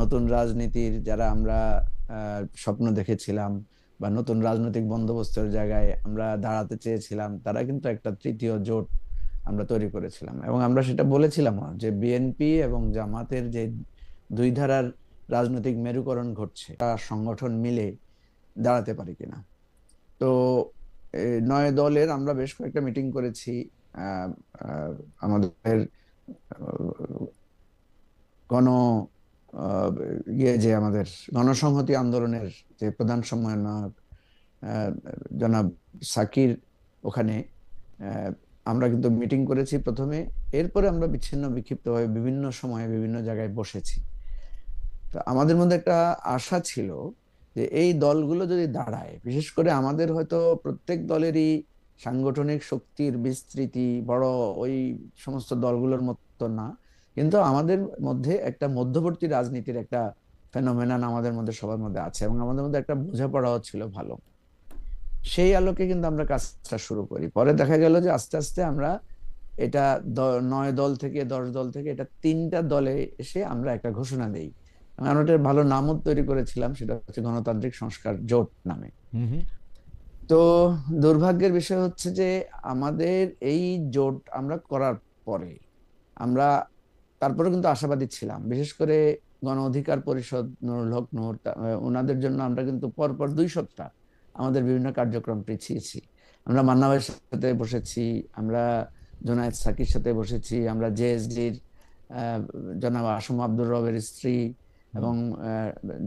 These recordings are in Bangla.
নতুন রাজনীতির যারা আমরা স্বপ্ন দেখেছিলাম বা নতুন রাজনৈতিক বন্দোবস্তের জায়গায় আমরা দাঁড়াতে চেয়েছিলাম, তারা কিন্তু একটা তৃতীয় জোট আমরা তৈরি করেছিলাম। এবং আমরা সেটা বলেছিলাম যে বিএনপি এবং জামাতের যে দুই ধারার রাজনৈতিক মেরুকরণ ঘটছে, তা সংগঠন মিলে দাঁড়াতে পারি কিনা। তো নয় দলের আমরা বেশ কয়েকটা মিটিং করেছি আমাদের গণ ইয়ে যে আমাদের গণসংহতি আন্দোলনের যে প্রধান সমন্বয়ক জনাব সাকির ওখানে আমরা কিন্তু মিটিং করেছি প্রথমে। এরপরে আমরা বিচ্ছিন্ন বিক্ষিপ্তভাবে বিভিন্ন সময়ে বিভিন্ন জায়গায় বসেছি। তো আমাদের মধ্যে একটা আশা ছিল যে এই দলগুলো যদি দাঁড়ায়, বিশেষ করে আমাদের হয়তো প্রত্যেক দলেরই সাংগঠনিক শক্তির বিস্তৃতি, বড় ওই সমস্ত দলগুলোর মতো না কিন্তু আমাদের মধ্যে একটা মধ্যবর্তী রাজনীতির একটা ফেনোমেনান আমাদের মধ্যে সবার মধ্যে আছে এবং আমাদের মধ্যে একটা বোঝাপড়াও ছিল ভালো। সেই আলোকে কিন্তু আমরা কাজটা শুরু করি। পরে দেখা গেল যে আস্তে আস্তে আমরা এটা নয় দল থেকে দশ দল থেকে এটা তিনটা দলে এসে আমরা একটা ঘোষণা দেই। আমরা ওটার ভালো নামও তৈরি করেছিলাম সেটা হচ্ছে গণতান্ত্রিক সংস্কার জোট নামে। তো দুর্ভাগ্যের বিষয় হচ্ছে যে আমাদের এই জোট আমরা করার পরে আমরা তারপরে কিন্তু আশাবাদী ছিলাম। বিশেষ করে গণ অধিকার পরিষদ নুরুল হক নুর ওনাদের জন্য আমরা কিন্তু পরপর দুই সপ্তাহ আমাদের বিভিন্ন কার্যক্রম পিছিয়েছি। আমরা মান্নাবাইয়ের সাথে বসেছি, আমরা জোনায়েদ সাকির সাথে বসেছি, আমরা জেএসডির জনাব আসম আব্দুর রবের স্ত্রী এবং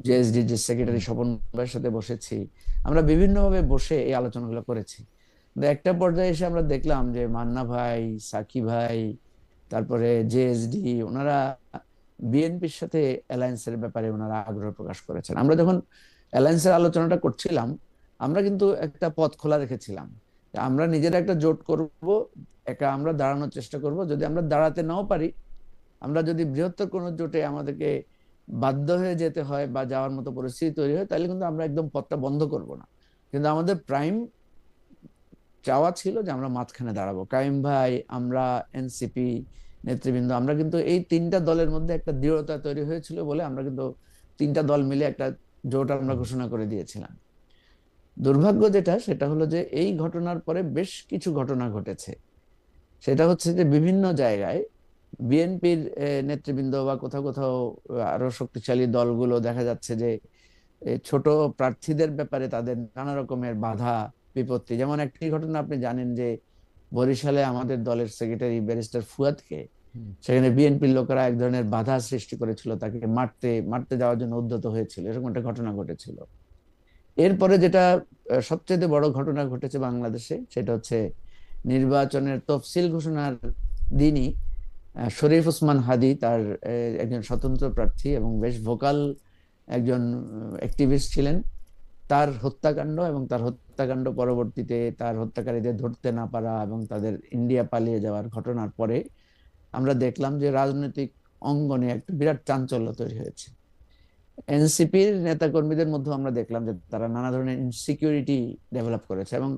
জেএসডি যে সেক্রেটারি স্বপন সাথে বসেছি। আমরা বিভিন্নভাবে বসে এই আলোচনাগুলো করেছি। একটা পর্যায়ে এসে আমরা দেখলাম যে মান্না ভাই, সাকি ভাই তারপরে জেএসডি ওনারা বিএনপির সাথে অ্যালায়েন্সের ব্যাপারে ওনারা আগ্রহ প্রকাশ করেছেন। আমরা যখন অ্যালায়েন্সের আলোচনাটা করছিলাম, আমরা কিন্তু একটা পথ খোলা রেখেছিলাম। আমরা নিজেরা একটা জোট করব, একা আমরা দাঁড়ানোর চেষ্টা করব। যদি আমরা দাঁড়াতে নাও পারি, আমরা যদি বৃহত্তর কোনো জোটে আমাদেরকে বাধ্য হয়ে যেতে হয় বা যাওয়ার মতো পরিস্থিতি তৈরি হয়, তাহলে কিন্তু আমরা একদম পথটা বন্ধ করব না। কিন্তু আমাদের প্রাইম চাওয়া ছিল যে আমরা মাঝখানে দাঁড়াবো। কাইম ভাই, আমরা, এনসিপি, নেতৃবৃন্দ, আমরা কিন্তু এই তিনটা দলের মধ্যে একটা দৃঢ়তা তৈরি হয়েছিল বলে আমরা কিন্তু তিনটা দল মিলে একটা জোট আমরা ঘোষণা করে দিয়েছিলাম। দুর্ভাগ্য যেটা, সেটা হলো যে এই ঘটনার পরে বেশ কিছু ঘটনা ঘটেছে। সেটা হচ্ছে যে বিভিন্ন জায়গায় বিএনপির নেতৃবৃন্দ বা কোথাও কোথাও, আরও শক্তিশালী দলগুলো দেখা যাচ্ছে যে ছোট প্রার্থীদের ব্যাপারে তাদের নানা রকমের বাধা বিপত্তি। যেমন একটি ঘটনা আপনি জানেন যে বরিশালে আমাদের দলের সেক্রেটারি ব্যারিস্টার ফুয়াদকে সেখানে বিএনপির লোকেরা এক ধরনের বাধা সৃষ্টি করেছিল তাকে মারতে মারতে যাওয়ার জন্য উদ্যত হয়েছিল এরকম একটা ঘটনা ঘটেছিল। এরপরে যেটা সবচেয়ে বড় ঘটনা ঘটেছে বাংলাদেশে সেটা হচ্ছে নির্বাচনের তফসিল ঘোষণার দিনই শরীফ ওসমান হাদি তার একজন স্বতন্ত্র প্রার্থী এবং বেশ ভোকাল একজন অ্যাক্টিভিস্ট ছিলেন। তার হত্যাকাণ্ড এবং তার হত্যাকাণ্ড পরবর্তীতে তার হত্যাকারীদের ধরতে না পারা এবং তাদের ইন্ডিয়া পালিয়ে যাওয়ার ঘটনার পরে আমরা দেখলাম যে রাজনৈতিক অঙ্গনে একটা বিরাট চাঞ্চল্য তৈরি হয়েছে। এনসিপির নেতাকর্মীদের মধ্যে আমরা দেখলাম যে তারা নানা ধরনের ইনসিকিউরিটি ডেভেলপ করেছে এবং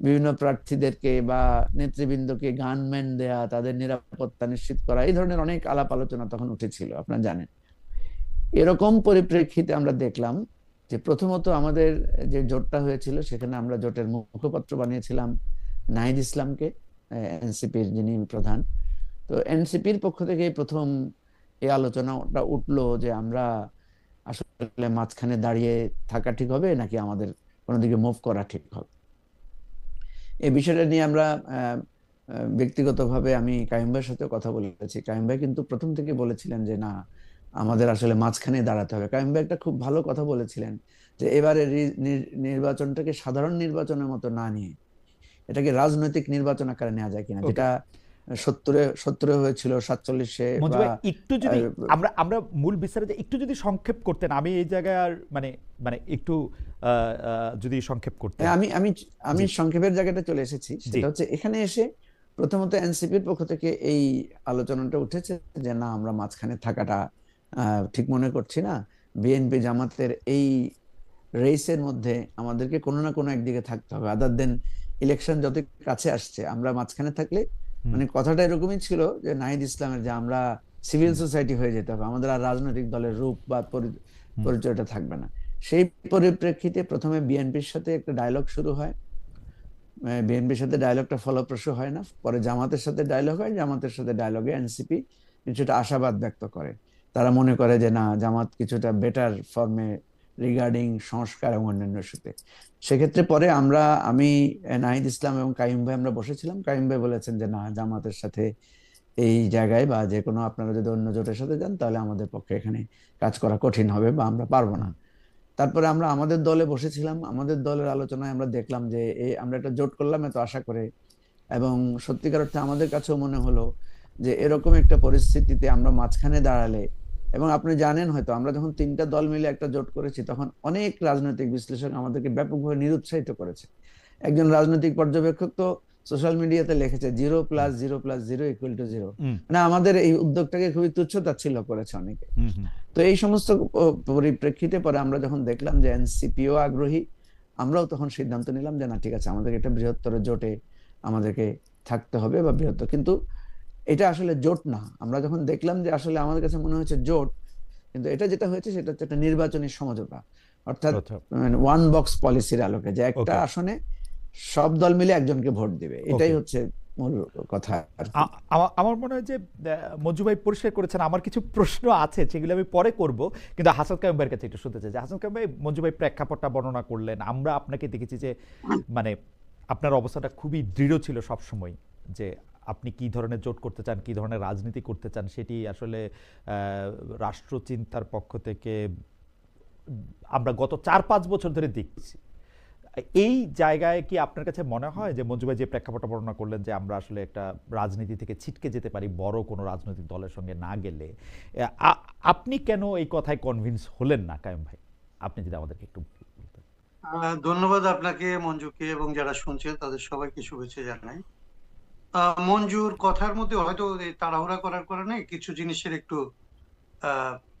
বিভিন্ন প্রার্থীদেরকে বা নেতৃবৃন্দকে গানম্যান দেয়া, তাদের নিরাপত্তা নিশ্চিত করা, এই ধরনের অনেক আলাপ আলোচনা তখন উঠেছিল, আপনারা জানেন। এরকম পরিপ্রেক্ষিতে আমরা দেখলাম যে প্রথমত আমাদের যে জোটটা হয়েছিল, সেখানে আমরা জোটের মুখপত্র বানিয়েছিলাম নাহিদ ইসলামকে এনসিপির যিনি প্রধান। তো এনসিপির পক্ষ থেকে প্রথম এই আলোচনাটা উঠল যে আমরা আসলে মাঝখানে দাঁড়িয়ে থাকা ঠিক হবে, নাকি আমাদের কোনো দিকে মুভ করা ঠিক হবে? এই বিষয়টা নিয়ে আমরা ব্যক্তিগতভাবে আমি কাইম ভাইয়ের সাথে কথা বলেছি। কাইম ভাই কিন্তু প্রথম থেকে বলেছিলেন যে না আমাদের আসলে মাঝখানে দাঁড়াতে হবে। কাইম ভাই একটা খুব ভালো কথা বলেছিলেন যে এবারে নির্বাচনটাকে সাধারণ নির্বাচনের মতো না নিয়ে এটাকে রাজনৈতিক নির্বাচন আকারে নেওয়া যায় কিনা যেটা সত্তরে সত্তরে হয়েছিল সাতচল্লিশে একটু যদি আমরা আমরা মূল বিচারে একটু যদি সংক্ষেপ করতেন আমি এই জায়গায় আর মানে মানে একটু যদি সংক্ষেপ করতেন। হ্যাঁ, আমি আমি আমি সংক্ষেপের জায়গাটা চলে এসেছি। সেটা হচ্ছে এখানে এসে প্রথমত এনসিপির পক্ষ থেকে এই আলোচনাটা উঠেছে যে না আমরা মাঝখানে থাকাটা ঠিক মনে করছি না? বিএনপি জামাতের এই রেসের মধ্যে আমাদেরকে কোনো না কোনো একদিকে থাকতে হবে। আদার দেন ইলেকশন যত কাছে আসছে আমরা মাঝখানে থাকলে মানে কথাটা এরকমই ছিল যে নাহিদ ইসলামের যে আমরা সিভিল সোসাইটি হয়ে যেতে হবে আমাদের আর রাজনৈতিক দলের রূপ বা পরিচয়টা থাকবে না। সেই পরিপ্রেক্ষিতে প্রথমে বিএনপির সাথে একটা ডায়লগ শুরু হয়। বিএনপির সাথে ডায়লগটা ফলপ্রসূ হয় না। পরে জামাতের সাথে ডায়লগ হয় জামাতের সাথে ডায়লগে এনসিপি কিছুটা আশাবাদ ব্যক্ত করে। তারা মনে করে যে, না, জামাত কিছুটা বেটার ফর্মে রিগার্ডিং সংস্কার এবং অন্যান্য ইস্যুতে। সেক্ষেত্রে পরে আমরা, আমি, নাহিদ ইসলাম এবং কাইম ভাই আমরা বসেছিলাম। কাইম ভাই বলেছেন যে, না, জামাতের সাথে এই জায়গায় বা যে কোনো আপনারা যদি অন্য জোটের সাথে যান, তাহলে আমাদের পক্ষে এখানে কাজ করা কঠিন হবে বা আমরা পারব না। তারপরে আমরা আমাদের দলে বসেছিলাম। আমাদের দলের আলোচনায় আমরা দেখলাম যে এই আমরা একটা জোট করলাম এত আশা করে। এবং সত্যিকার অর্থে আমাদের কাছেও মনে হলো যে, এরকম একটা পরিস্থিতিতে আমরা মাঝখানে দাঁড়ালে এবং আপনি জানেন হয়তো আমরা যখন তিনটা দল মিলে একটা জোট করেছি তখন অনেক রাজনৈতিক বিশ্লেষক আমাদেরকে ব্যাপকভাবে নিরুৎসাহিত করেছে। একজন রাজনৈতিক পর্যবেক্ষক তো সোশ্যাল মিডিয়াতে লিখেছে zero plus zero plus zero equal to zero. মানে আমাদের এই উদ্যোগটাকে খুবই তুচ্ছ তাচ্ছিল্য করেছে অনেকে। তো এই সমস্ত পরিপ্রেক্ষিতে পরে আমরা যখন দেখলাম যে এনসিপিও আগ্রহী আমরাও তখন সিদ্ধান্ত নিলাম যে না ঠিক আছে আমাদেরকে একটা বৃহত্তর জোটে আমাদেরকে থাকতে হবে বা বৃহত্তর। কিন্তু এটা আসলে জোট না। আমরা যখন দেখলাম যে আসলে আমাদের কাছে মনে হচ্ছে জোট কিন্তু এটা যেটা হয়েছে সেটা হচ্ছে একটা নির্বাচনী সমঝোতা। অর্থাৎ। ওয়ান বক্স পলিসির আলোকে যে একটা আসনে সব দল মিলে একজনকে ভোট দিবে। এটাই হচ্ছে মূল কথা আমার মনে হয় যে মঞ্জু ভাই পরিষ্কার করেছেন আমার কিছু প্রশ্ন আছে সেগুলো আমি পরে করব কিন্তু হাসান কাইম ভাইয়ের কাছে একটু শুনতে চাই। যে হাসান কাইম ভাই মঞ্জু ভাই প্রেক্ষাপটটা বর্ণনা করলেন আমরা আপনাকে দেখেছি যে মানে আপনার অবস্থাটা খুবই দৃঢ় ছিল সব সময় যে আপনি কি ধরনের জোট করতে চান, কি ধরনের রাজনীতি করতে চান, সেটি আসলে রাষ্ট্রচিন্তার পক্ষ থেকে আমরা গত চার পাঁচ বছর ধরে দেখছি। এই জায়গায় কি আপনার কাছে মনে হয় যে মঞ্জু ভাই যে প্রেক্ষাপটটা বর্ণনা করলেন যে আমরা আসলে একটা রাজনীতি থেকে ছিটকে যেতে পারি, বড় কোনো রাজনৈতিক দলের সঙ্গে না গেলে আপনি কেন এই কথায় কনভিন্স হলেন না, কায়েম ভাই? আপনি যদি আমাদেরকে একটু। ধন্যবাদ আপনাকে, মঞ্জুকে এবং যারা শুনছেন তাদের সবাইকে শুভেচ্ছা জানাই। মঞ্জুর কথার মধ্যে হয়তো তাড়াহুড়া করার কারণে কিছু জিনিসের একটু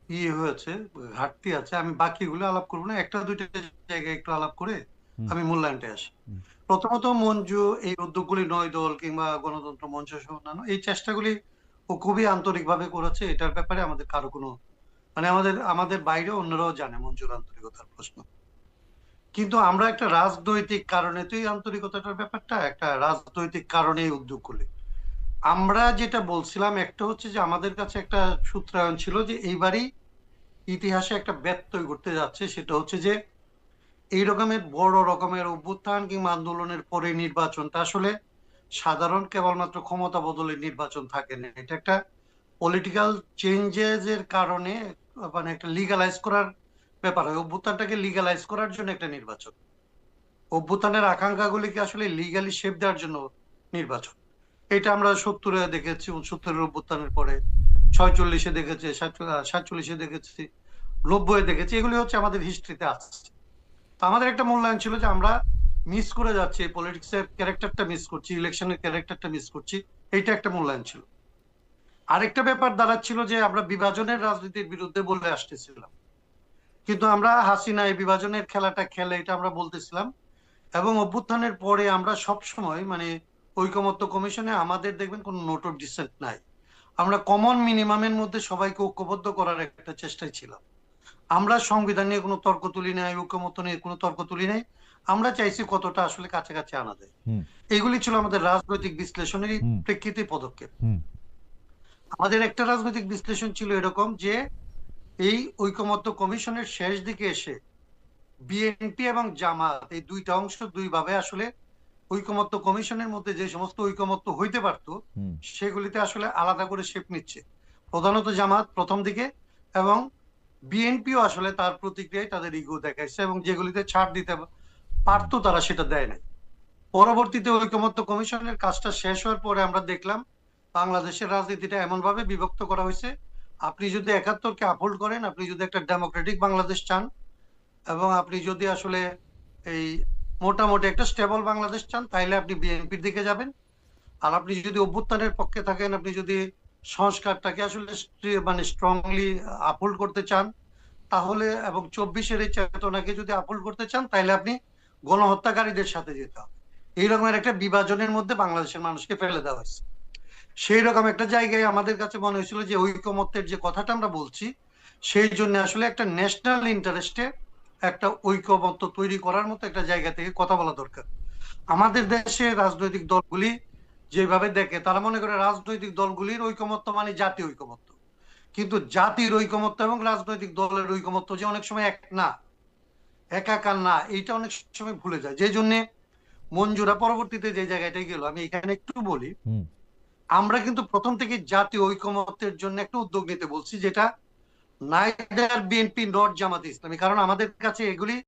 ইয়ে হয়েছে ঘাটতি আছে। আমি বাকিগুলো আলাপ করব না। একটা দুইটা জায়গায় একটু আলাপ করে আমি মূল্যায়নটা আসি। প্রথমত মঞ্জু এই উদ্যোগগুলি নয় দল কিংবা গণতন্ত্র মঞ্চ সহ অন্যান্য এই চেষ্টাগুলি ও খুবই আন্তরিকভাবে করেছে। এটার ব্যাপারে আমাদের কারও কোনো মানে আমাদের আমাদের বাইরে অন্যরাও জানে মঞ্জুর আন্তরিকতার প্রশ্ন। কিন্তু আমরা একটা রাজনৈতিক কারণে, তো এই আন্তরিকতাটার ব্যাপারটা একটা রাজনৈতিক কারণে উদ্যোগ উদ্যোগগুলি আমরা যেটা বলছিলাম, একটা হচ্ছে যে আমাদের কাছে একটা সূত্রায়ন ছিল যে এইবারই ইতিহাসে একটা ব্যত্যয় ঘটতে যাচ্ছে, সেটা হচ্ছে যে এই রকমের বড় রকমের অভ্যুত্থান কিংবা আন্দোলনের পরে নির্বাচনটা আসলে সাধারণ কেবলমাত্র ক্ষমতা বদলের নির্বাচন থাকে না। এটা একটা পলিটিক্যাল চেঞ্জেস এর কারণে মানে একটা লিগালাইজ করার ব্যাপার হয় অভ্যুত্থানটাকে লিগালাইজ করার জন্য একটা নির্বাচন। অভ্যুত্থানের আকাঙ্ক্ষাগুলিকে আসলে লিগালি শেপ দেওয়ার জন্য নির্বাচন? এটা আমরা সত্তরে দেখেছি, উনসত্তরের অভ্যুত্থানের পরে, ছয়চল্লিশে দেখেছি সাতচল্লিশে দেখেছি নব্বই দেখেছি, এগুলি হচ্ছে আমাদের হিস্ট্রিতে আসছে তো আমাদের একটা মূল্যায়ন ছিল যে আমরা মিস করে যাচ্ছি পলিটিক্স এর ক্যারেক্টারটা মিস করছি ইলেকশনের ক্যারেক্টারটা মিস করছি, এইটা একটা মূল্যায়ন ছিল। আরেকটা ব্যাপার দাঁড়াচ্ছিল যে আমরা বিভাজনের রাজনীতির বিরুদ্ধে বলে আসতেছিলাম। কিন্তু আমরা হাসিনা এই বিভাজনের খেলাটা খেলে এটা আমরা বলতেছিলাম। এবং অভ্যুত্থানের পরে আমরা সব সময় মানে ঐকমত্য কমিশনে আমাদের দেখবেন কোনো নোট অফ ডিসেন্ট নাই। আমরা কমন মিনিমামের মধ্যে সবাইকে ঐক্যবদ্ধ করার একটা চেষ্টায় ছিলাম। আমরা সংবিধান নিয়ে কোনো তর্ক তুলি নাই ঐক্যমত্য নিয়ে কোনো তর্ক তুলি নাই। আমরা চাইছি কতটা আসলে কাছাকাছি আনা যায়। হুম। এগুলি ছিল আমাদের রাজনৈতিক বিশ্লেষণের। প্রেক্ষিতে পদক্ষেপ। আমাদের একটা রাজনৈতিক বিশ্লেষণ ছিল এরকম যে এই ঐকমত্য কমিশনের শেষ দিকে এসে বিএনপি এবং জামাত এই দুইটা অংশ দুইভাবে আসলে ঐকমত্য কমিশনের মধ্যে যে সমস্ত ঐকমত্য হইতে পারতো। সেগুলিতে আসলে আলাদা করে শেপ নিচ্ছে প্রধানত জামাত প্রথম দিকে এবং বিএনপিও আসলে তার প্রতিক্রিয়ায় তাদের ইগো দেখাইছে এবং যেগুলিতে ছাড় দিতে পারতো তারা সেটা দেয় নাই পরবর্তীতে ঐকমত্য কমিশনের কাজটা শেষ হওয়ার পরে আমরা দেখলাম বাংলাদেশের রাজনীতিটা এমন ভাবে বিভক্ত করা হয়েছে আপনি যদি একাত্তরকে আপহোল্ড করেন, আপনি যদি একটা ডেমোক্রেটিক বাংলাদেশ চান, এবং আপনি যদি আসলে এই মোটামুটি একটা স্টেবল বাংলাদেশ চান তাহলে আপনি বিএনপির দিকে যাবেন। আর আপনি যদি অভ্যুত্থানের পক্ষে থাকেন, আপনি যদি সংস্কারটাকে আসলে মানে স্ট্রংলি আপহোল্ড করতে চান, তাহলে এবং চব্বিশের এই চেতনাকে যদি আপহোল্ড করতে চান তাহলে আপনি গণহত্যাকারীদের সাথে যেতে হবে। এই রকমের একটা বিভাজনের মধ্যে বাংলাদেশের মানুষকে ফেলে দেওয়া হয়েছে। সেই রকম একটা জায়গায় আমাদের কাছে মনে হয়েছিল যে ঐকমত্যের যে কথাটা আমরা বলছি, সেই জন্য আসলে একটা ন্যাশনাল ইন্টারেস্টে একটা ঐকমত্য তৈরি করার মতো একটা জায়গা থেকে কথা বলা দরকার। আমাদের দেশে রাজনৈতিক দলগুলি যেভাবে দেখে, তারা মনে করে রাজনৈতিক দলগুলির ঐকমত্য মানে জাতি ঐকমত্য। কিন্তু জাতির ঐকমত্য এবং রাজনৈতিক দলের ঐকমত্য যে অনেক সময় এক না, একাকার না, এইটা অনেক সময় ভুলে যায়। যে জন্য মঞ্জুরা পরবর্তীতে যে জায়গাটায় গেল, আমি এখানে একটু বলি আমরা কিন্তু প্রথম থেকে জাতীয় ঐকমত্যের জন্য একটা উদ্যোগ নিতে বলছি, যেটা neither BNP not Jamaat Islami. কারণ আমাদের কাছে এগুলি